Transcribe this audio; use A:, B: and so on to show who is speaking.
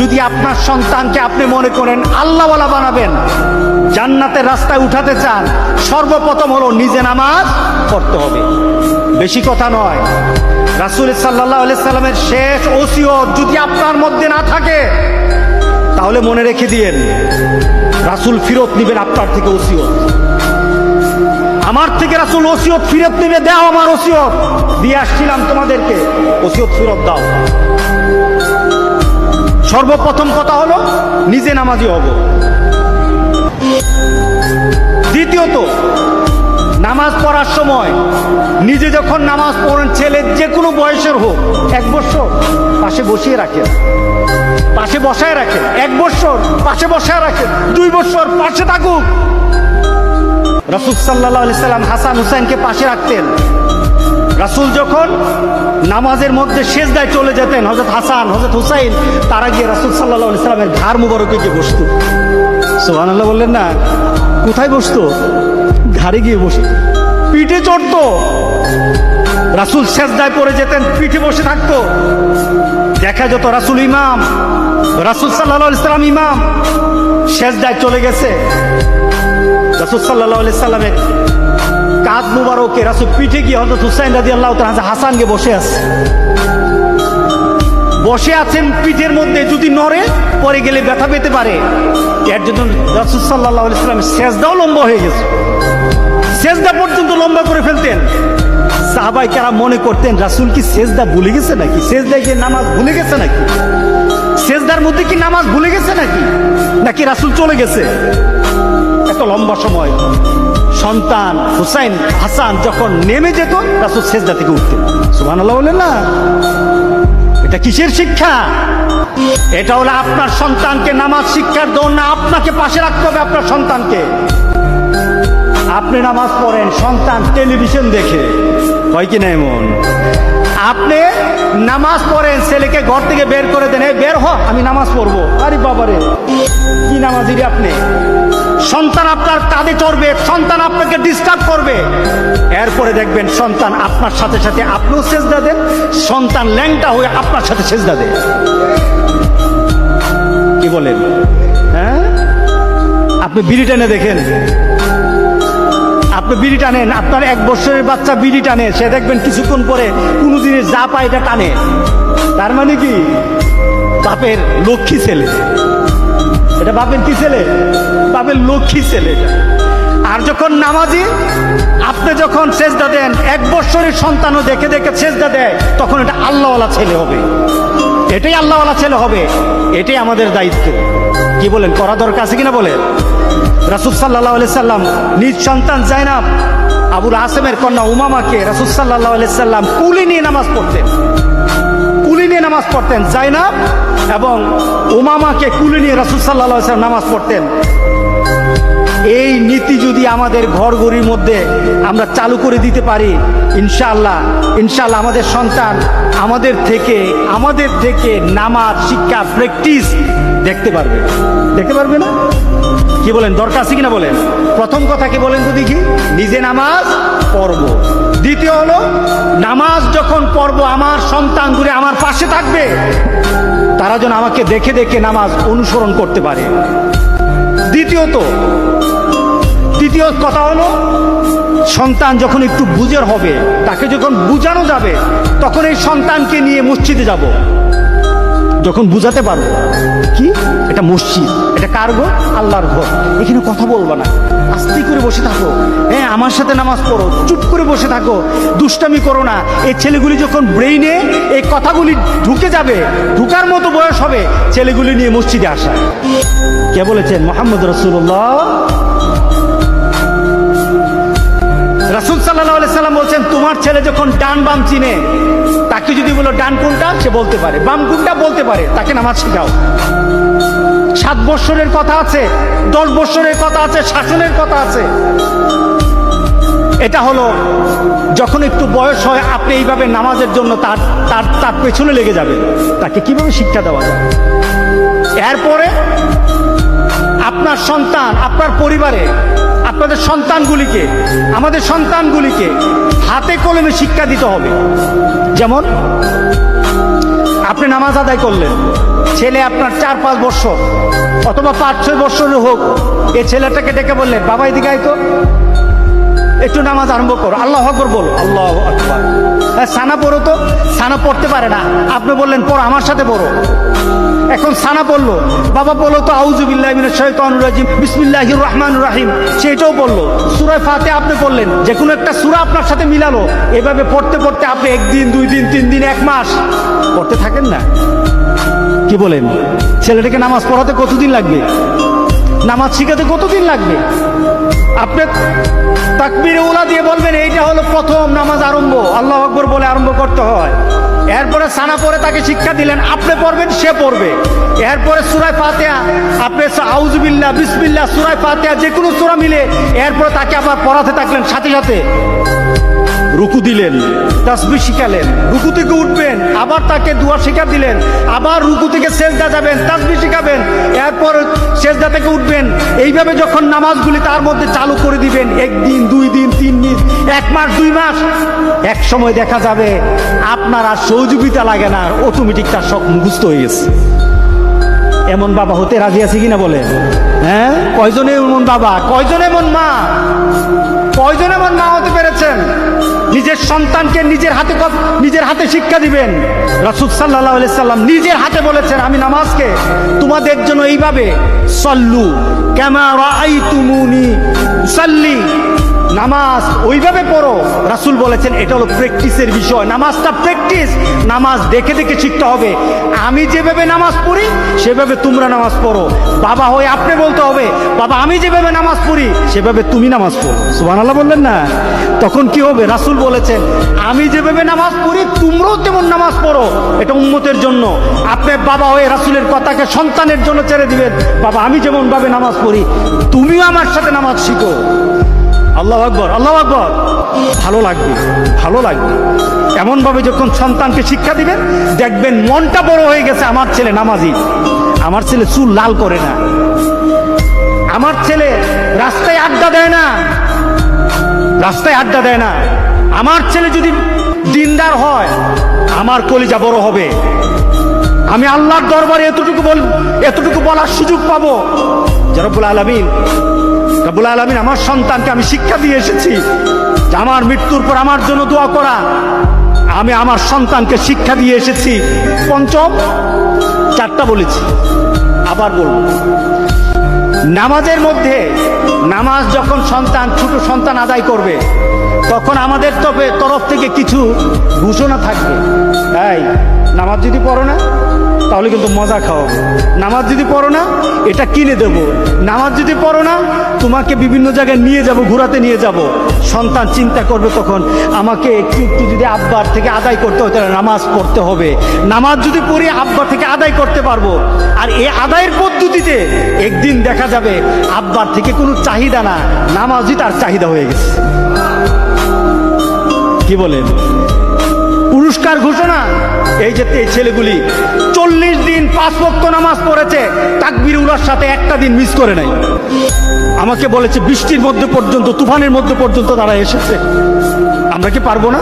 A: যদি আপনার সন্তানকে আপনি মনে করেন আল্লাহওয়ালা বানাবেন, জান্নাতের রাস্তায় উঠাতে চান, সর্বপ্রথম হলো নিজে নামাজ পড়তে হবে। বেশি কথা নয়। রাসুল সাল্লাহ সাল্লামের শেষ ওসিয়ত যদি আপনার মধ্যে না থাকে, তাহলে মনে রেখে দিয়েন, রাসুল ফিরত নিবেন আপনার থেকে ওসিয়ত। আমার থেকে রাসুল ওসিয়ত ফিরত নেবে, দাও আমার ওসিয়ত। দিয়ে আসছিলাম তোমাদেরকে, ওসিয়ত ফিরত দাও। সর্বপ্রথম কথা হলো, নিজে নামাজি হব। দ্বিতীয়ত, নামাজ পড়ার সময় নিজে যখন নামাজ পড়েন, ছেলে যে কোনো বয়সের হোক, এক বছর পাশে বসিয়ে রাখেন, পাশে বসায় রাখেন, এক বছর পাশে বসায় রাখেন, দুই বছর পাশে থাকুক। রাসুল সাল্লাহ সাল্লাম হাসান হুসাইনকে পাশে রাখতেন। রাসুল যখন নামাজের মধ্যে শেষদায় চলে যেতেন হজরত হাসান হজরত হুসাইন, তারা গিয়ে রাসুল সাল্লাহ আলি সাল্লামের ঘাড় মুবারকে গিয়ে বসতো। সোহানাল্লাহ বললেন, না, কোথায় বসতো? ঘাড়ে গিয়ে বসত পিঠে চড়তো। রাসুল শেষদায় পড়ে যেতেন, পিঠে বসে থাকতো। দেখা যেত রাসুল ইমাম, রাসুল সাল্লাহ ইসলাম ইমাম শেষদায় চলে গেছে। রাসুল সাল্লাহ সাল্লামের কাজ মুবারকে রাসুল পিঠে গিয়ে হজরত হুসাইন রাজি আল্লাহ হাসানকে বসে আছে। বসে আছেন পিঠের মধ্যে, যদি নড়ে, পরে গেলে ব্যথা পেতে পারে। এর জন্য রাসুল সাল্লাহ ইসলামের শেষদাও লম্বা হয়ে গেছে। শেষদা পর্যন্ত লম্বা করে ফেলতেন। সাহাবাই কারা মনে করতেন, রাসুল কি শেষদা ভুলে গেছে নাকি? শেষদায় গিয়ে নামাজ ভুলে গেছে নাকি? শেষদার মধ্যে কি নামাজ ভুলে গেছে নাকি? নাকি রাসুল চলে গেছে? এত লম্বা সময়। সন্তান হুসাইন হাসান যখন নেমে যেত, রাসুল শেষদা থেকে উঠতেন। সুবাহ বললেন না? এটা কিসের শিক্ষা? এটা হলো আপনার সন্তানকে নামাজ শিক্ষার দৌড় না, আপনাকে পাশে রাখতে হবে আপনার সন্তানকে। আপনি নামাজ পড়েন, সন্তান টেলিভিশন দেখে। হয় কি না এমন? আপনি নামাজ পড়েন, ছেলেকে ঘর থেকে বের করে দেন। "এই বের হ, আমি নামাজ পড়ব। আরে বাবারে, কি নামাজি রে আপনি? সন্তান আপনার কাঁধে চড়বে, সন্তান আপনাকে ডিস্টার্ব করবে। এরপরে দেখবেন সন্তান আপনার সাথে সাথে আপনিও সেজদা দেন, সন্তান ল্যাংটা হয়ে আপনার সাথে সেজদা দেন কি বলেন? হ্যাঁ? আপনি বিড়ি টেনে দেখেন। আপনি বিড়ি টানেন, আপনার এক বছরের বাচ্চা বিড়ি টানে, সে দেখবেন কিছুক্ষণ পরে কোনো জিনিস যা পায় এটা টানে। তার মানে কি? বাপের লক্ষ্মী ছেলে। এটা বাপের কি ছেলে? বাপের লক্ষ্মী ছেলে। আর যখন নামাজি, আপনি যখন সেজদা দেন, এক বছরের সন্তানও দেখে দেখে সেজদা দেয়, তখন এটা আল্লাহওয়ালা ছেলে হবে। এটাই আল্লাহওয়ালা ছেলে হবে। এটাই আমাদের দায়িত্ব। কি বলেন, করা দরকার আছে কিনা বলেন? রাসুল সাল্লাহ সাল্লাম নিজ সন্তান জাইনাব আবুল আসেমের কন্যা উমামাকে রাসুল সাল্লাহ সাল্লাম কুলি নিয়ে নামাজ পড়তেন। কুলি নিয়ে নামাজ পড়তেন, জাইনাব এবং উমামাকে কুলি নিয়ে রাসুল সাল্লাহ নামাজ পড়তেন। এই নীতি যদি আমাদের ঘরগড়ির মধ্যে আমরা চালু করে দিতে পারি, ইনশাআল্লাহ ইনশাআল্লাহ আমাদের সন্তান আমাদের থেকে আমাদের থেকে নামাজ, শিক্ষা, প্র্যাকটিস দেখতে পারবে। দেখতে পারবে না? কি বলেন, দরকার আছে কিনা বলেন? প্রথম কথা কি বলেন তো দেখি, নিজে নামাজ পড়ব। দ্বিতীয় হলো, নামাজ যখন পড়ব, আমার সন্তান দূরে আমার পাশে থাকবে, তারা যেন আমাকে দেখে দেখে নামাজ অনুসরণ করতে পারে। দ্বিতীয়ত তৃতীয় কথা হলো, সন্তান যখন একটু বুঝের হবে, তাকে যখন বুঝানো যাবে, তখন এই সন্তানকে নিয়ে মসজিদে যাব। যখন বুঝাতে পারব, কি? এটা মসজিদ, এটা কার ঘর? আল্লাহর ঘর। এখানে কথা বলব না। আস্তে করে বসে থাকো। হ্যাঁ আমার সাথে নামাজ পড়ো। চুপ করে বসে থাকো। দুষ্টামি করো না। এই ছেলেগুলি যখন ব্রেইনে এই কথাগুলি ঢুকে যাবে, ঢুকার মতো বয়স হবে, ছেলেগুলি নিয়ে মসজিদে আসা। কে বলেছেন? মোহাম্মদ রসুল্লাহ তোমার ছেলে যখন ডান বাম চিনে, তাকে যদি বলো, ডান কোনটা? সে বলতে পারে। বাম কোনটা বলতে পারে, তাকে নামাজ শেখাও। সাত বৎসরের কথা আছে, দশ বৎসরের কথা আছে, শাসনের কথা আছে। এটা হলো, যখন একটু বয়স হয়, আপনি এইভাবে নামাজের জন্য তার তার তার পেছনে লেগে যাবে তাকে কীভাবে শিক্ষা দেওয়া যায়? এরপরে আপনার সন্তান আপনার পরিবারে আপনাদের সন্তানগুলিকে আমাদের সন্তানগুলিকে হাতে কলমে শিক্ষা দিতে হবে। যেমন আপনি নামাজ আদায় করলেন ছেলে আপনার চার পাঁচ বছর অথবা পাঁচ ছয় বছরের হোক এই ছেলেটাকে ডেকে বললেন বাবা এদিকে তো। একটু নামাজ আরম্ভ করো আল্লাহ আকবর বলো। আল্লাহ আকবর। হ্যাঁ সানা পড়ো তো সানা পড়তে পারে না। আপনি বললেন পড়ো আমার সাথে পড়ো। এখন সানা পড়ল। বাবা বলল, তো আউজুবিল্লাহ মিনাশ শাইতানির রাজিম। বিসমিল্লাহির রহমানির রহিম। সেটাও বলল সুরায় ফাতে আপনি পড়লেন। যে কোনো একটা সূরা আপনার সাথে মিলালো। এভাবে পড়তে পড়তে আপনি একদিন, দুই দিন, তিন দিন, এক মাস পড়তে থাকেন না। কি বলেন? ছেলেটাকে নামাজ পড়াতে কতদিন লাগবে? নামাজ শিখাতে কতদিন লাগবে? আপনি তাকবির উলা দিয়ে বলবেন, এইটা হলো প্রথম নামাজ আরম্ভ। আল্লাহ আকবর বলে আরম্ভ করতে হয়। এরপরে সানা পরে তাকে শিক্ষা দিলেন, আপনি পড়বেন, সে পড়বে। এরপরে সুরায় ফাতেহা, আপনি আউজবিল্লা বিসমিল্লা সুরায় ফাতেহা যে কোনো সুরা মিলে এরপরে তাকে আবার পড়াতে থাকলেন সাথে সাথে। রুকু দিলেন, তাসবি শিখালেন, রুকু থেকে উঠবেন, আবার তাকে দুয়া শিখা দিলেন, আবার রুকু থেকে সেজদা যাবেন, তাসবি শিখাবেন, এরপর সেজদা থেকে উঠবেন, এইভাবে যখন নামাজগুলি তার মধ্যে চালু করে দিবেন, একদিন, দুই দিন, তিন দিন, এক মাস, দুই মাস, এক সময় দেখা যাবে, আপনার আর সহযোগিতা লাগে না অটোমেটিক তার সব মুখস্থ হয়ে গেছে। এমন বাবা হতে রাজি আছে কিনা বলে? হ্যাঁ? কয়জনে এমন বাবা? কয়জন এমন মা? কয়জন এমন মা হতে পেরেছেন? নিজের সন্তানকে নিজের হাতে নিজের হাতে শিক্ষা দিবেন। রাসুল সাল্লাহ সাল্লাম নিজের হাতে বলেছেন, আমি নামাজকে তোমাদের জন্য এইভাবে সল্লু সাল্লি নামাজ ওইভাবে পড়ো। রাসুল বলেছেন, এটা হলো প্র্যাকটিসের বিষয়। নামাজটা প্র্যাকটিস। নামাজ দেখে দেখে শিখতে হবে। আমি যেভাবে নামাজ পড়ি, সেভাবে তোমরা নামাজ পড়ো। বাবা হয়ে আপনি বলতে হবে, বাবা, আমি যেভাবে নামাজ পড়ি, সেভাবে তুমি নামাজ পড়ো। সুবহানাল্লাহ বললেন না? তখন কি হবে? রাসুল বলেছেন, আমি যেভাবে নামাজ পড়ি, তোমরাও তেমন নামাজ পড়ো। এটা উন্মতের জন্য। আপনি বাবা হয়ে রাসুলের কথাকে সন্তানের জন্য ছেড়ে দিবেন, বাবা, আমি যেমনভাবে নামাজ পড়ি, তুমিও আমার সাথে নামাজ শিখো। আল্লাহ আকবর আল্লাহ আকবর। ভালো লাগবে ভালো লাগবে। এমনভাবে যখন সন্তানকে শিক্ষা দিবেন, দেখবেন মনটা বড় হয়ে গেছে, আমার ছেলে নামাজি। আমার ছেলে চুল লাল করে না। আমার ছেলে রাস্তায় আড্ডা দেয় না। রাস্তায় আড্ডা দেয় না। আমার ছেলে যদি দিনদার হয়, আমার কলিজা বড় হবে। আমি আল্লাহর দরবারে এতটুকু বল, এতটুকু বলার সুযোগ পাবো। জরবুল আলমিন রবুল আলমিন আমার সন্তানকে আমি শিক্ষা দিয়ে এসেছি আমার মৃত্যুর পর আমার জন্য দোয়া করা। আমি আমার সন্তানকে শিক্ষা দিয়ে এসেছি। পঞ্চম, চারটা বলেছি। আবার বলব। নামাজের মধ্যে নামাজ যখন সন্তান, ছোট সন্তান আদায় করবে, তখন আমাদের তবে তরফ থেকে কিছু ঘোষণা থাকবে। তাই নামাজ যদি পড়ো না তাহলে কিন্তু মজা খাও নামাজ যদি পড়ো না, এটা কিনে দেব। নামাজ যদি পড়ো না, তোমাকে বিভিন্ন জায়গায় নিয়ে যাব, ঘোরাতে নিয়ে যাব। সন্তান চিন্তা করবে তখন, আমাকে একটু একটু যদি আব্বার থেকে আদায় করতে হয়, তাহলে নামাজ পড়তে হবে। নামাজ যদি পড়ি আব্বার থেকে আদায় করতে পারব। আর এই আদায়ের পদ্ধতিতে একদিন দেখা যাবে, আব্বার থেকে কোনো চাহিদা না। নামাজই তার চাহিদা হয়ে গেছে। কি বলেন? পুরস্কার ঘোষণা। এই যে এই ছেলেগুলি চল্লিশ দিন পাঁচ ভক্ত নামাজ পড়েছে, তাকবির উলার সাথে একটা দিন মিস করে নাই। আমাকে বলেছে, বৃষ্টির মধ্যে পর্যন্ত, তুফানের মধ্যে পর্যন্ত তারা এসেছে। আমরা কি পারব না?